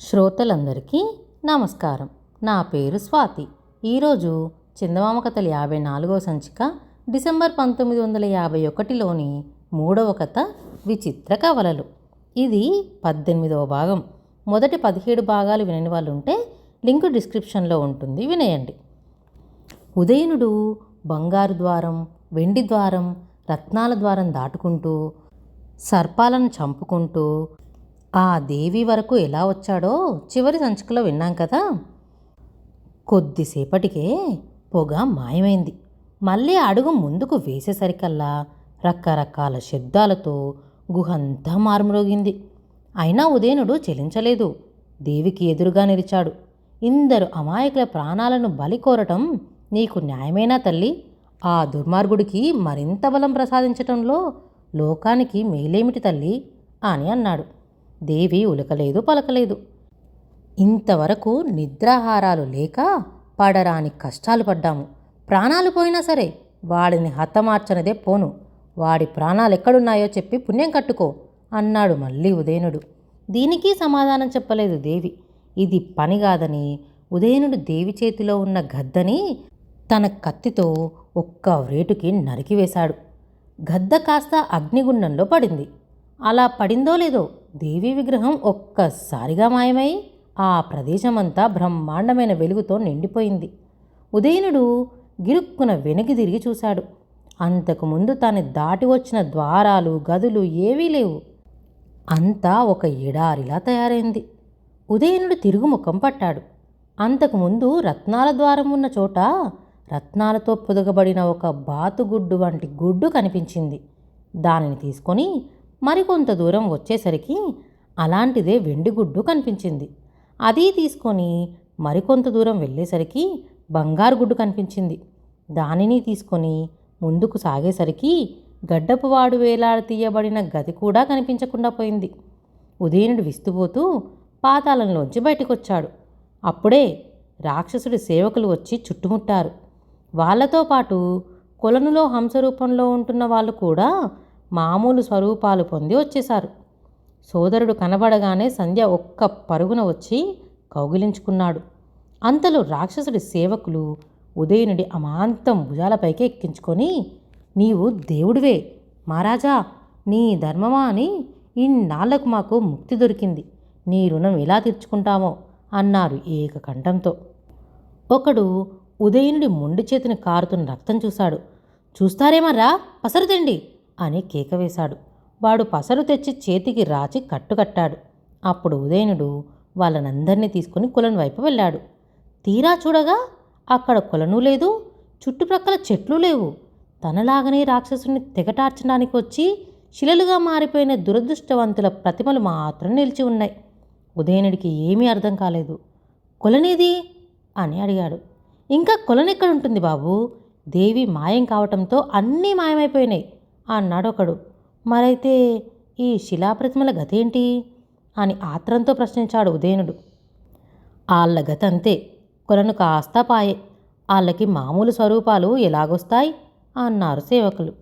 శ్రోతలందరికీ నమస్కారం. నా పేరు స్వాతి. ఈరోజు చందమామ కథలు యాభై నాలుగవ సంచిక డిసెంబర్ పంతొమ్మిది వందల యాభై ఒకటిలోని మూడవ కథ విచిత్ర కవలలు. ఇది పద్దెనిమిదవ భాగం. మొదటి పదిహేడు భాగాలు వినని వాళ్ళు ఉంటే లింక్ డిస్క్రిప్షన్లో ఉంటుంది వినేయండి. ఉదయనుడు బంగారు ద్వారం వెండి ద్వారం రత్నాల ద్వారం దాటుకుంటూ సర్పాలను చంపుకుంటూ ఆ దేవి వరకు ఎలా వచ్చాడో చివరి సంచికలో విన్నాం కదా. కొద్దిసేపటికే పొగ మాయమైంది. మళ్ళీ అడుగు ముందుకు వేసేసరికల్లా రకరకాల శబ్దాలతో గుహంతా మారుమ్రోగింది. అయినా ఉదయనుడు చెలించలేదు. దేవికి ఎదురుగా నిలిచాడు. ఇందరు అమాయకుల ప్రాణాలను బలి కోరటం నీకు న్యాయమేనా తల్లి? ఆ దుర్మార్గుడికి మరింత బలం ప్రసాదించటంలో లోకానికి మేలేమిటి తల్లి? అని అన్నాడు. దేవి ఉలకలేదు పలకలేదు. ఇంతవరకు నిద్రాహారాలు లేక పడరాని కష్టాలు పడ్డాము. ప్రాణాలు పోయినా సరే వాడిని హతమార్చనదే పోను. వాడి ప్రాణాలు ఎక్కడున్నాయో చెప్పి పుణ్యం కట్టుకో అన్నాడు మళ్ళీ ఉదయనుడు. దీనికి సమాధానం చెప్పలేదు దేవి. ఇది పని కాదని ఉదయనుడు దేవి చేతిలో ఉన్న గద్దని తన కత్తితో ఒక్క వ్రేటుకి నరికివేశాడు. గద్ద కాస్త అగ్నిగుండంలో పడింది. అలా పడిందో లేదో దేవి విగ్రహం ఒక్కసారిగా మాయమై ఆ ప్రదేశమంతా బ్రహ్మాండమైన వెలుగుతో నిండిపోయింది. ఉదయనుడు గిరుక్కున వెనక్కి తిరిగి చూశాడు. అంతకుముందు తాను దాటి వచ్చిన ద్వారాలు గదులు ఏవీ లేవు. అంతా ఒక ఎడారిలా తయారైంది. ఉదయనుడు తిరుగుముఖం పట్టాడు. అంతకుముందు రత్నాల ద్వారం ఉన్న చోట రత్నాలతో పొదగబడిన ఒక బాతుగుడ్డు వంటి గుడ్డు కనిపించింది. దానిని తీసుకొని మరికొంత దూరం వచ్చేసరికి అలాంటిదే వెండిగుడ్డు కనిపించింది. అది తీసుకొని మరికొంత దూరం వెళ్ళేసరికి బంగారు గుడ్డు కనిపించింది. దానిని తీసుకొని ముందుకు సాగేసరికి గడ్డపువాడు వేలాడ తీయబడిన గది కూడా కనిపించకుండా పోయింది. ఉదయనుడు విస్తుపోతూ పాతాళంలోంచి బయటకొచ్చాడు. అప్పుడే రాక్షసుడి సేవకులు వచ్చి చుట్టుముట్టారు. వాళ్ళతో పాటు కొలనులో హంస రూపంలో ఉంటున్న వాళ్ళు కూడా మామూలు స్వరూపాలు పొంది వచ్చేశారు. సోదరుడు కనబడగానే సంధ్య ఒక్క పరుగున వచ్చి కౌగిలించుకున్నాడు. అంతలో రాక్షసుడి సేవకులు ఉదయనుడి అమాంతం భుజాలపైకి ఎక్కించుకొని నీవు దేవుడివే మహారాజా నీ ధర్మమా అని ఇన్నాళ్ళకు మాకు ముక్తి దొరికింది. నీ రుణం ఎలా తీర్చుకుంటామో అన్నారు ఏకకంఠంతో. ఒకడు ఉదయనుడి మొండి చేతిని కారుతున్న రక్తం చూశాడు. చూస్తారేమర్రా? పసరుతండి అని కేకవేశాడు వాడు పసరు తెచ్చి చేతికి రాచి కట్టుకట్టాడు. అప్పుడు ఉదయనుడు వాళ్ళనందరినీ తీసుకుని కులను వైపు వెళ్ళాడు. తీరా చూడగా అక్కడ కొలను లేదు చుట్టుప్రక్కల చెట్లు లేవు. తనలాగనే రాక్షసుని తెగటార్చడానికి వచ్చి శిలలుగా మారిపోయిన దురదృష్టవంతుల ప్రతిమలు మాత్రం నిలిచి ఉన్నాయి. ఉదయనుడికి ఏమీ అర్థం కాలేదు. కొలనేది? అని అడిగాడు. ఇంకా కొలనెక్కడుంటుంది బాబు? దేవి మాయం కావటంతో అన్నీ మాయమైపోయినాయి. అన్నాడు ఒకడు. మరైతే ఈ శిలాప్రతిమల గతేంటి? అని ఆత్రంతో ప్రశ్నించాడు ఉదయనుడు. ఆళ్ళ గత అంతే కొలను కాస్త పాయే. వాళ్ళకి మామూలు స్వరూపాలు ఎలాగొస్తాయి? అన్నారు సేవకులు.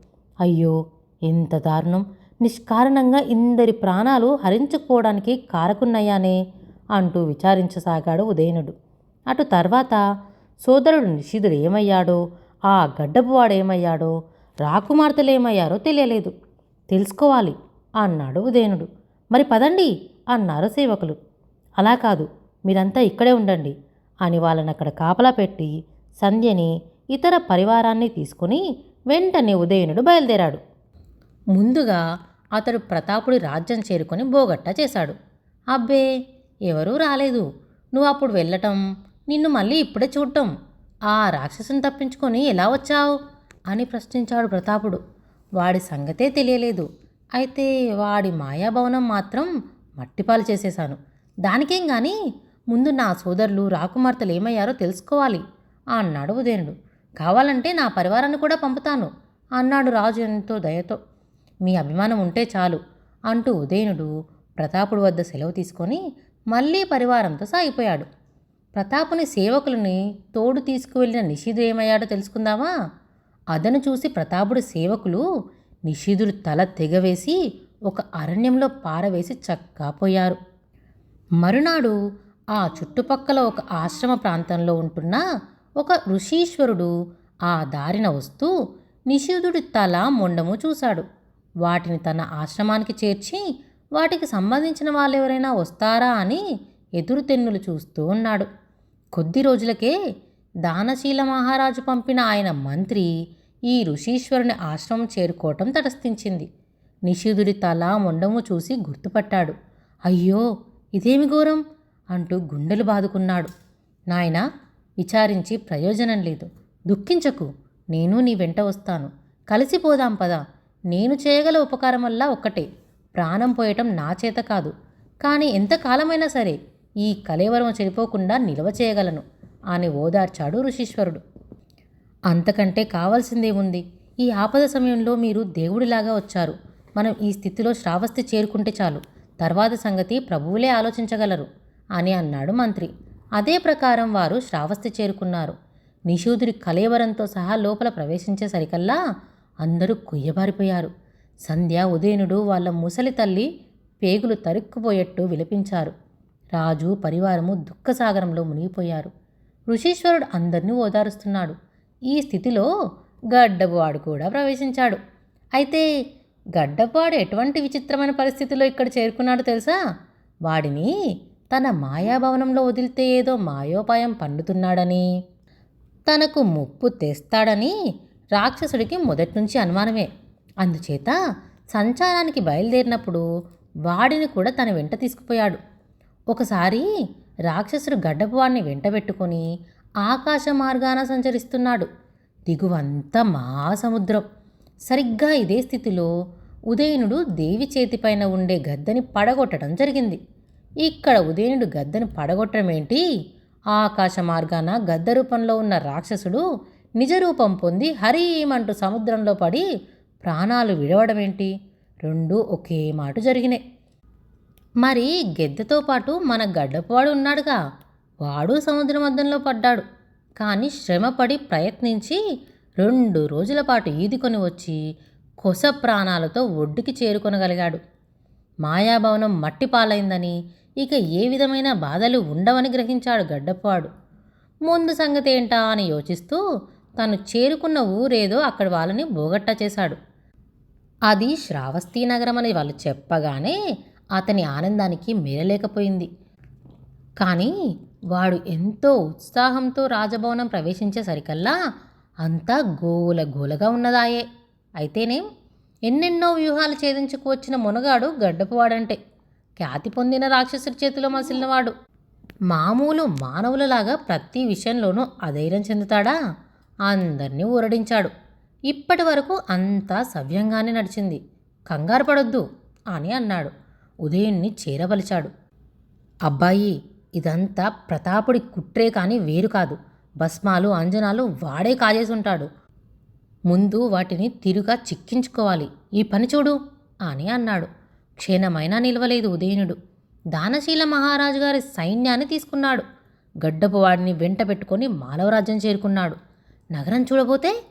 అయ్యో ఎంత దారుణం. నిష్కారణంగా ఇందరి ప్రాణాలు హరించుకోవడానికి కారకున్నయ్యానే అంటూ విచారించసాగాడు ఉదయనుడు. అటు తర్వాత సోదరుడు నిషిధుడు ఏమయ్యాడో ఆ గడ్డపు రాకుమార్తెలు ఏమయ్యారో తెలియలేదు. తెలుసుకోవాలి అన్నాడు ఉదయనుడు. మరి పదండి అన్నారు సేవకులు. అలా కాదు మీరంతా ఇక్కడే ఉండండి అని వాళ్ళని అక్కడ కాపలా పెట్టి సంధ్యని ఇతర పరివారాన్ని తీసుకుని వెంటనే ఉదయనుడు బయలుదేరాడు. ముందుగా అతడు ప్రతాపుడి రాజ్యం చేరుకొని బోగట్టా చేశాడు. అబ్బే ఎవరూ రాలేదు. నువ్వు అప్పుడు వెళ్ళటం నిన్ను మళ్ళీ ఇప్పుడే చూడటం ఆ రాక్షసుని తప్పించుకొని ఎలా వచ్చావు? అని ప్రశ్నించాడు ప్రతాపుడు. వాడి సంగతే తెలియలేదు. అయితే వాడి మాయాభవనం మాత్రం మట్టిపాలు చేసేశాను. దానికేం కానీ ముందు నా సోదరులు రాకుమార్తెలు ఏమయ్యారో తెలుసుకోవాలి అన్నాడు ఉదయనుడు. కావాలంటే నా పరివారాన్ని కూడా పంపుతాను అన్నాడు రాజు ఎంతో దయతో. మీ అభిమానం ఉంటే చాలు అంటూ ఉదయనుడు ప్రతాపుడు వద్ద సెలవు తీసుకొని మళ్ళీ పరివారంతో సాగిపోయాడు. ప్రతాపుని సేవకులని తోడు తీసుకువెళ్ళిన నిషిధుడు ఏమయ్యాడో తెలుసుకుందామా? అదను చూసి ప్రతాపుడి సేవకులు నిషీధుడు తల తెగవేసి ఒక అరణ్యంలో పారవేసి చక్కాపోయారు. మరునాడు ఆ చుట్టుపక్కల ఒక ఆశ్రమ ప్రాంతంలో ఉంటున్న ఒక ఋషీశ్వరుడు ఆ దారిన వస్తూ నిషీధుడి తల మొండము చూశాడు. వాటిని తన ఆశ్రమానికి చేర్చి వాటికి సంబంధించిన వాళ్ళెవరైనా వస్తారా అని ఎదురు తెన్నులు చూస్తూ ఉన్నాడు. కొద్ది రోజులకే దానశీల మహారాజు పంపిన ఆయన మంత్రి ఈ ఋషీశ్వరుని ఆశ్రమం చేరుకోవటం తటస్థించింది. నిషిధుడి తల మొండము చూసి గుర్తుపట్టాడు. అయ్యో ఇదేమి ఘోరం? అంటూ గుండెలు బాదుకున్నాడు. నాయనా విచారించి ప్రయోజనం లేదు. దుఃఖించకు. నేను నీ వెంట వస్తాను. కలిసిపోదాం పదా నేను చేయగల ఉపకారం వల్ల ఒక్కటే. ప్రాణం పోయటం నా చేత కాదు. కానీ ఎంతకాలమైనా సరే ఈ కలేవరం చనిపోకుండా నిల్వ చేయగలను. అని ఓదార్చాడు ఋషీశ్వరుడు. అంతకంటే కావాల్సిందే ఉంది. ఈ ఆపద సమయంలో మీరు దేవుడిలాగా వచ్చారు. మనం ఈ స్థితిలో శ్రావస్తి చేరుకుంటే చాలు. తర్వాత సంగతి ప్రభువులే ఆలోచించగలరు. అని అన్నాడు మంత్రి. అదే ప్రకారం వారు శ్రావస్తి చేరుకున్నారు. నిషూధుడి కలేవరంతో సహా లోపల ప్రవేశించేసరికల్లా అందరూ కుయ్యబారిపోయారు. సంధ్య ఉదయనుడు వాళ్ళ ముసలి తల్లి పేగులు తరుక్కుపోయేట్టు విలపించారు. రాజు పరివారము దుఃఖసాగరంలో మునిగిపోయారు. ఋషీశ్వరుడు అందరినీ ఓదారుస్తున్నాడు. ఈ స్థితిలో గడ్డపువాడు కూడా ప్రవేశించాడు. అయితే గడ్డపాడు ఎటువంటి విచిత్రమైన పరిస్థితిలో ఇక్కడ చేరుకున్నాడు తెలుసా? వాడిని తన మాయాభవనంలో వదిలితే ఏదో మాయోపాయం పండుతున్నాడని తనకు ముప్పు తెస్తాడని రాక్షసుడికి మొదటి నుంచి అనుమానమే. అందుచేత సంచారానికి బయలుదేరినప్పుడు వాడిని కూడా తన వెంట తీసుకుపోయాడు. ఒకసారి రాక్షసుడు గడ్డపువాడిని వెంటబెట్టుకొని ఆకాశ మార్గాన సంచరిస్తున్నాడు. దిగువంతా మహాసముద్రం. సరిగ్గా ఇదే స్థితిలో ఉదయనుడు దేవి చేతిపైన ఉండే గద్దని పడగొట్టడం జరిగింది. ఇక్కడ ఉదయనుడు గద్దని పడగొట్టడం ఏంటి ఆకాశ మార్గాన గద్ద రూపంలో ఉన్న రాక్షసుడు నిజ రూపం పొంది హరీమంటూ సముద్రంలో పడి ప్రాణాలు విడవడమేంటి? రెండూ ఒకే మాట జరిగినాయి మరి గెద్దెతో పాటు మన గడ్డపాడు ఉన్నాడుగా. వాడు సముద్ర మధ్యంలో పడ్డాడు. కానీ శ్రమపడి ప్రయత్నించి రెండు రోజుల పాటు ఈదుకొని వచ్చి కొస ప్రాణాలతో ఒడ్డుకి చేరుకొనగలిగాడు. మాయాభవనం మట్టి పాలైందని ఇక ఏ విధమైన బాధలు ఉండవని గ్రహించాడు గడ్డపాడు ముందు సంగతి ఏంటా అని యోచిస్తూ తను చేరుకున్న ఊరేదో అక్కడ వాళ్ళని బోగట్టా చేశాడు. అది శ్రావస్తీ నగరం అని వాళ్ళు చెప్పగానే అతని ఆనందానికి మేరలేకపోయింది కానీ వాడు ఎంతో ఉత్సాహంతో రాజభవనం ప్రవేశించేసరికల్లా అంతా గోల గోలగా ఉన్నదాయే. అయితేనేం ఎన్నెన్నో వ్యూహాలు ఛేదించుకువచ్చిన మునగాడు గడ్డపువాడంటే ఖ్యాతి పొందిన రాక్షసుడి చేతిలో మసిలినవాడు. మామూలు మానవులలాగా ప్రతి విషయంలోనూ అధైర్యం చెందుతాడా? అందరినీ ఊరడించాడు. ఇప్పటి వరకు అంతా సవ్యంగానే నడిచింది. కంగారు పడొద్దు అని అన్నాడు. ఉదయుణ్ణి చేరబలిచాడు అబ్బాయి ఇదంతా ప్రతాపుడి కుట్రే కానీ వేరు కాదు. భస్మాలు అంజనాలు వాడే కాజేసి ఉంటాడు ముందు వాటిని తిరుగా చిక్కించుకోవాలి. ఈ పని చూడు అని అన్నాడు. క్షీణమైనా నిలవలేదు ఉదయనుడు. దానశీల మహారాజు గారి సైన్యాన్ని తీసుకున్నాడు. గడ్డపు వాడిని వెంట పెట్టుకొని మాలవరాజ్యం చేరుకున్నాడు. నగరం చూడబోతే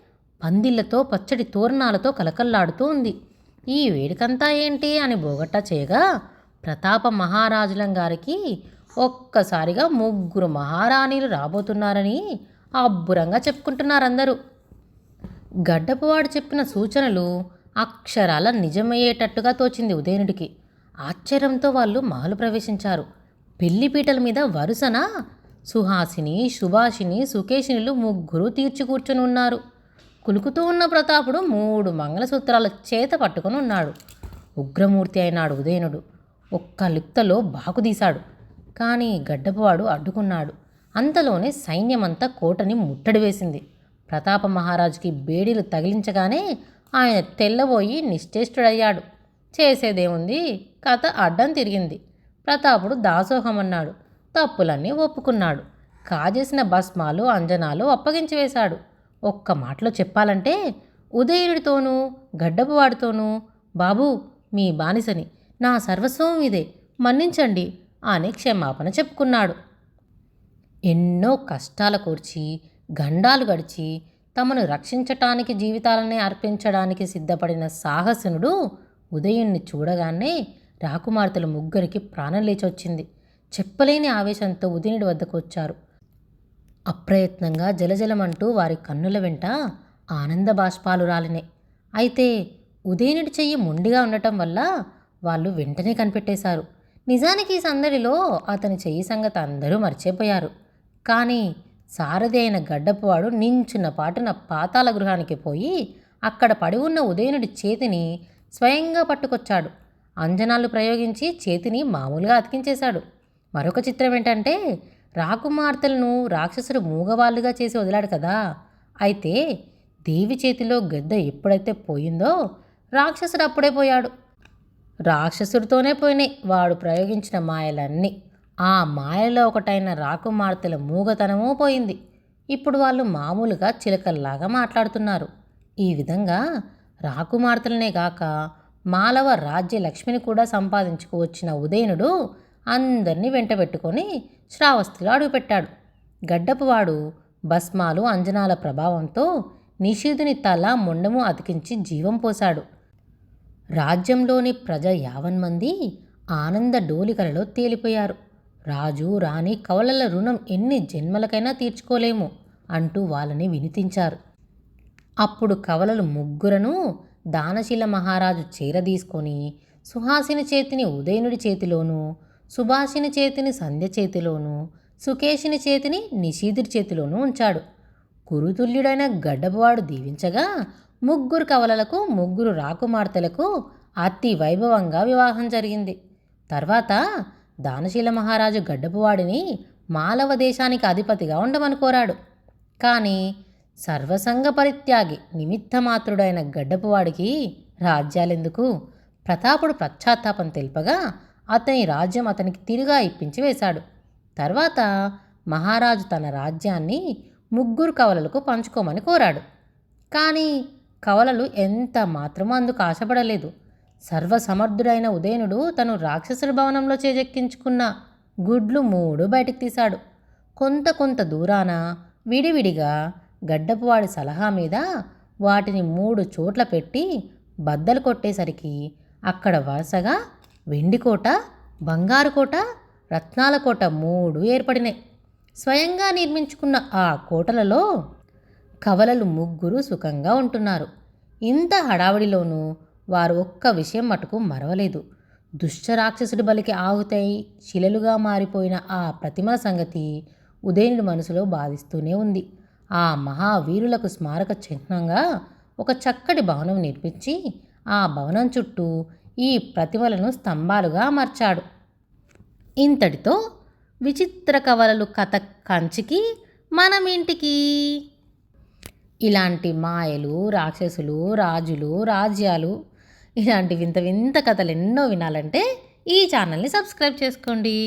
పందిళ్ళతో పచ్చడి తోరణాలతో కలకల్లాడుతూ ఉంది. ఈ వేడికంతా ఏంటి అని బోగట్టా చేయగా ప్రతాప మహారాజులం గారికి ఒక్కసారిగా ముగ్గురు మహారాణీలు రాబోతున్నారని అబ్బురంగా చెప్పుకుంటున్నారందరూ. గడ్డపువాడు చెప్పిన సూచనలు అక్షరాల నిజమయ్యేటట్టుగా తోచింది ఉదయనుడికి. ఆశ్చర్యంతో వాళ్ళు మహలు ప్రవేశించారు. పెళ్ళిపీటల మీద వరుసన? సుహాసిని సుభాషిని సుకేషినిలు ముగ్గురు తీర్చి కూర్చొని ఉన్నారు. కులుకుతూ ఉన్న ప్రతాపుడు మూడు మంగళసూత్రాల చేత పట్టుకొని ఉన్నాడు. ఉగ్రమూర్తి అయినాడు ఉదయనుడు. ఒక్క లిప్తలో బాకుదీశాడు కానీ గడ్డపువాడు అడ్డుకున్నాడు. అంతలోనే సైన్యమంతా కోటని ముట్టడి వేసింది. ప్రతాప మహారాజుకి బేడీలు తగిలించగానే ఆయన తెల్లబోయి నిశ్చేష్టుడయ్యాడు. చేసేదేముంది? కథ అడ్డం తిరిగింది. ప్రతాపుడు దాసోహమన్నాడు. తప్పులన్నీ ఒప్పుకున్నాడు. కాజేసిన భస్మాలు అంజనాలు అప్పగించి వేశాడు. ఒక్క మాటలో చెప్పాలంటే ఉదయుడితోనూ గడ్డపువాడితోనూ బాబు మీ బానిసని. నా సర్వస్వం ఇదే. మన్నించండి. అని క్షమాపణ చెప్పుకున్నాడు. ఎన్నో కష్టాల కూర్చి గండాలు గడిచి తమను రక్షించటానికి జీవితాలనే అర్పించడానికి సిద్ధపడిన సాహసనుడు ఉదయుణ్ణి చూడగానే రాకుమార్తెల ముగ్గురికి ప్రాణం లేచొచ్చింది. చెప్పలేని ఆవేశంతో ఉదయనుడి వద్దకు వచ్చారు. అప్రయత్నంగా జలజలమంటూ వారి కన్నుల వెంట ఆనంద బాష్పాలు రాలినాయి అయితే ఉదయనుడి చెయ్యి మొండిగా ఉండటం వల్ల వాళ్ళు వెంటనే కనిపెట్టేశారు. నిజానికి ఈ సందడిలో అతని చెయ్యి సంగతి అందరూ మర్చిపోయారు. కానీ సారథి అయిన గడ్డపువాడు నించున్న పాటున పాతాళ గృహానికి పోయి అక్కడ పడి ఉన్న ఉదయనుడి చేతిని స్వయంగా పట్టుకొచ్చాడు. అంజనాలు ప్రయోగించి చేతిని మామూలుగా అతికించేశాడు. మరొక చిత్రం ఏంటంటే రాకుమార్తెలను రాక్షసుడు మూగవాళ్ళుగా చేసి వదిలాడు కదా. అయితే దేవి చేతిలో గద్ద ఎప్పుడైతే పోయిందో రాక్షసుడు అప్పుడే పోయాడు. రాక్షసుడితోనే పోయినాయి. వాడు ప్రయోగించిన మాయలన్నీ. ఆ మాయలో ఒకటైన రాకుమార్తెల మూగతనమూ పోయింది. ఇప్పుడు వాళ్ళు మామూలుగా చిలకల్లాగా మాట్లాడుతున్నారు. ఈ విధంగా రాకుమార్తెలనే గాక మాలవ రాజ్య లక్ష్మిని కూడా సంపాదించుకువచ్చిన ఉదయనుడు అందరినీ వెంటబెట్టుకొని శ్రావస్తిలో అడుగుపెట్టాడు. గడ్డపువాడు భస్మాలు అంజనాల ప్రభావంతో నిషేధుని తల మొండము అతికించి జీవం పోశాడు. రాజ్యంలోని ప్రజ యావన్మంది ఆనంద డోలికలలో తేలిపోయారు. రాజు రాణి కవలల రుణం ఎన్ని జన్మలకైనా తీర్చుకోలేము అంటూ వాళ్ళని వినిపించారు అప్పుడు కవలలు ముగ్గురను దానశీల మహారాజు చేరదీసుకొని సుహాసిని చేతిని ఉదయనుడి చేతిలోనూ సుభాషిని చేతిని సంధ్య చేతిలోనూ సుకేషిని చేతిని నిషీధుడి చేతిలోనూ ఉంచాడు. కురుతుల్యుడైన గడ్డపువాడు దీవించగా ముగ్గురు కవలలకు ముగ్గురు రాకుమార్తెలకు అతి వైభవంగా వివాహం జరిగింది. తర్వాత దానశీల మహారాజు గడ్డపువాడిని మాలవ దేశానికి అధిపతిగా ఉండమని కోరాడు. కానీ సర్వసంగ పరిత్యాగి నిమిత్తమాత్రుడైన గడ్డపువాడికి రాజ్యాలెందుకు ప్రతాపుడు పశ్చాత్తాపం తెలుపగా అతని రాజ్యం అతనికి తిరిగా ఇప్పించి వేశాడు. తర్వాత మహారాజు తన రాజ్యాన్ని ముగ్గురు కవలలకు పంచుకోమని కోరాడు. కానీ కవలలు ఎంత మాత్రమూ అందుకు ఆశపడలేదు. సర్వసమర్థుడైన ఉదయనుడు తను రాక్షసుడి భవనంలో చేజెక్కించుకున్న గుడ్లు మూడు బయటికి తీశాడు. కొంత కొంత దూరాన విడివిడిగా గడ్డపువాడి సలహా మీద వాటిని మూడు చోట్ల పెట్టి బద్దలు కొట్టేసరికి అక్కడ వరుసగా వెండికోట బంగారు కోట రత్నాల కోట మూడు ఏర్పడినాయి. స్వయంగా నిర్మించుకున్న ఆ కోటలలో కవలలు ముగ్గురు సుఖంగా ఉంటున్నారు. ఇంత హడావిడిలోనూ వారు ఒక్క విషయం మటుకు మరవలేదు. దుష్టరాక్షసుడి బలికి ఆహుతై శిలలుగా మారిపోయిన ఆ ప్రతిమల సంగతి ఉదయనుడి మనసులో బాధిస్తూనే ఉంది. ఆ మహావీరులకు స్మారక చిహ్నంగా ఒక చక్కటి భవనం నిర్మించి ఆ భవనం చుట్టూ ఈ ప్రతిమలను స్తంభాలుగా అమర్చాడు. ఇంతటితో విచిత్ర కవలలు కథ కంచికి మనం ఇంటికి ఇలాంటి మాయలు రాక్షసులు రాజులు రాజ్యాలు ఇలాంటి వింత వింత కథలు ఎన్నో వినాలంటే ఈ ఛానల్ని సబ్స్క్రైబ్ చేసుకోండి.